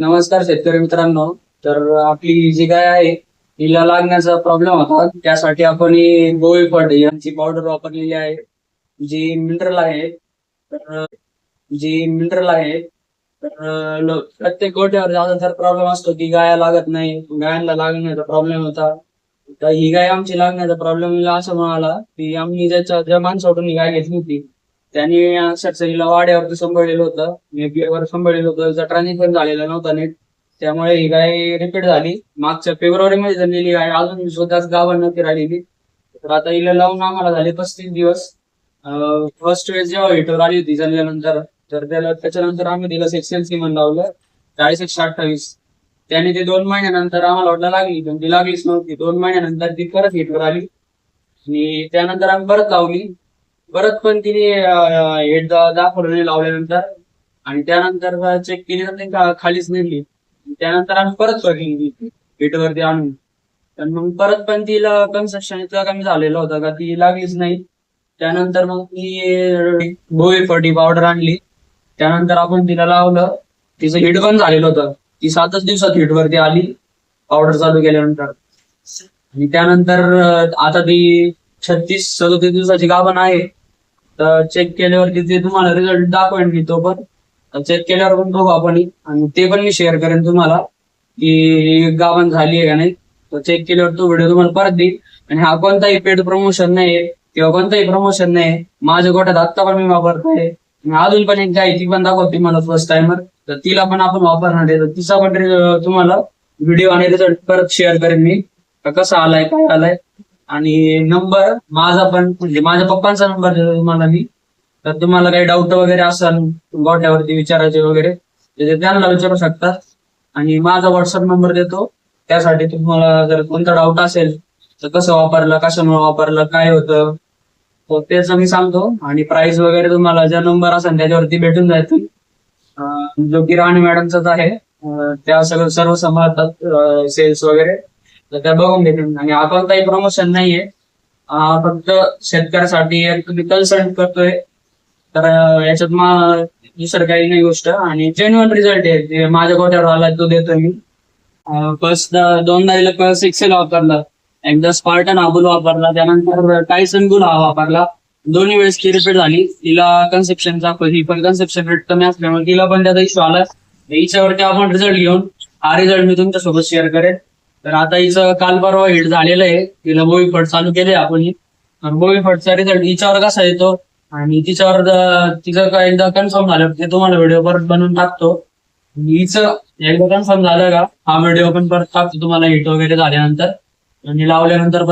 नमस्कार शेतकरी मित्रांनो. तर आपली जी गाय आहे हिला लागण्याचा प्रॉब्लेम होता. त्यासाठी आपण ही गोळी फड यांची पावडर वापरलेली आहे. जी मिनरल आहे. तर जी मिनरल आहे तर प्रत्येक गोट्यावर ज्यादातर प्रॉब्लेम असतो की गाया लागत नाही. गायांना लागण्याचा प्रॉब्लेम होता. तर ही गाय आमची लागण्याचा प्रॉब्लेम असं म्हणाला की आम्ही ज्याच्या ज्या माणसाकडून ही गाय घेतली होती त्यांनी अक्षरशः हिला वाड्यावरती सांभाळलेलं होतं. वर सांभाळलेलं होतं. त्याचा पण झालेला नव्हता नीट. त्यामुळे ही गाय रिपीट झाली. मागच्या फेब्रुवारी मध्ये झालेली गाय अजून स्वतःच गावांना ती राहिलेली तर आता हिला लावून आम्हाला झाले पस्तीस दिवस. फर्स्ट वेळेस जेव्हा हिटर आली होती जन्मल्यानंतर तर त्याला त्याच्यानंतर आम्ही तिला सेक्शन सीमन लावलं. चाळीस एकशे अठ्ठावीस. त्याने ते दोन महिन्यानंतर आम्हाला वाटलं लागली पण ती लागलीच नव्हती. दोन महिन्यानंतर ती परत हिटर आली. आणि त्यानंतर आम्ही परत लावली. परत पण तिने हेड दाखवलं लावल्यानंतर. आणि त्यानंतर चेक केली तर ती खालीच नेली. त्यानंतर आम्ही परत बघितली हिटवरती आणून. तर मग परत पण तिला कन्स्ट्रक्शन इतका कमी झालेला होता का ती लागलीच नाही. त्यानंतर मग ती गोळी फटी पावडर आणली. त्यानंतर आपण तिला लावलं. तिचं हिट पण झालेलं होतं. ती सातच दिवसात हिट वरती आली पावडर चालू केल्यानंतर. आणि त्यानंतर आता ती छत्तीस सदोतीस दिवसाची गाभण आहे. तर चेक केल्यावरती ते तुम्हाला रिझल्ट दाखवेन मी तो पण चेक केल्यावर पण बघू आपण आणि ते पण मी शेअर करेन तुम्हाला की गाभण झाली आहे का नाही. तर चेक केल्यावर तो व्हिडिओ तुम्हाला परत देईल आणि हा कोणताही पेड प्रमोशन नाही किंवा कोणताही प्रमोशन नाही माझ्या गोठ्यात आत्ता पण मी वापरतोय. अजून पण एक गाय ती पण दाखवते मला फर्स्ट टाइमर तर तिला पण आपण वापरणार आहे. तर तिचा पण तुम्हाला व्हिडिओ आणि रिझल्ट परत शेअर करेन मी. कसा आलाय काय आलाय. आणि नंबर माझा पण म्हणजे माझ्या पप्पांचा नंबर देतो तुम्हाला मी. तर तुम्हाला काही डाऊट वगैरे असेल गोट्यावरती विचारायचे वगैरे तर त्यांना विचारू शकता. आणि माझा व्हॉट्सअप नंबर देतो. त्यासाठी तुम्हाला जर कोणता डाऊट असेल तर कसं वापरलं कशामुळे वापरलं काय होतं तर त्याचं मी सांगतो. आणि प्राइस वगैरे तुम्हाला ज्या नंबर असेल त्याच्यावरती भेटून जातील. जो की राणी मॅडमचाच आहे त्या सगळं सर्व सांभाळतात सेल्स वगैरे. तर त्या बघून घेतील आणि आपण काही प्रमोशन नाहीये. फक्त शेतकऱ्यासाठी एक मी कन्सल्ट करतोय. तर याच्यात मग दुसरं काही नाही गोष्ट. आणि जेन्युअन रिझल्ट आहे. माझ्या गोट्यावर आला तो देतोय मी. फर्स्ट दोनदा इला प्लस एक्सेल वापरला. एकदा स्पार्टन आबुल वापरला. त्यानंतर टायसन गुल हा वापरला. दोन्ही वेळेस ती रिपीट झाली. तिला कन्सेप्शनचा ही पण कन्सेप्शन रेट कमी असल्यामुळे तिला पण त्याचा इश्यू आला. हिच्यावरती आपण रिझल्ट घेऊन हा रिझल्ट मी तुमच्यासोबत शेअर करेन. तर आता हिचं काल परवा हिट झालेलं आहे. तिला बोवी फट चालू केले आपण. ही बोई फटचा रिझल्ट हिच्यावर कसा येतो? आणि तिच्यावर तिचं काय एकदा कन्फर्म झालं ते तुम्हाला व्हिडिओ परत बनवून टाकतो. हिचं एकदा कन्फर्म झालं का हा व्हिडिओ पण परत टाकतो. तुम्हाला हिट वगैरे झाल्यानंतर. आणि लावल्यानंतर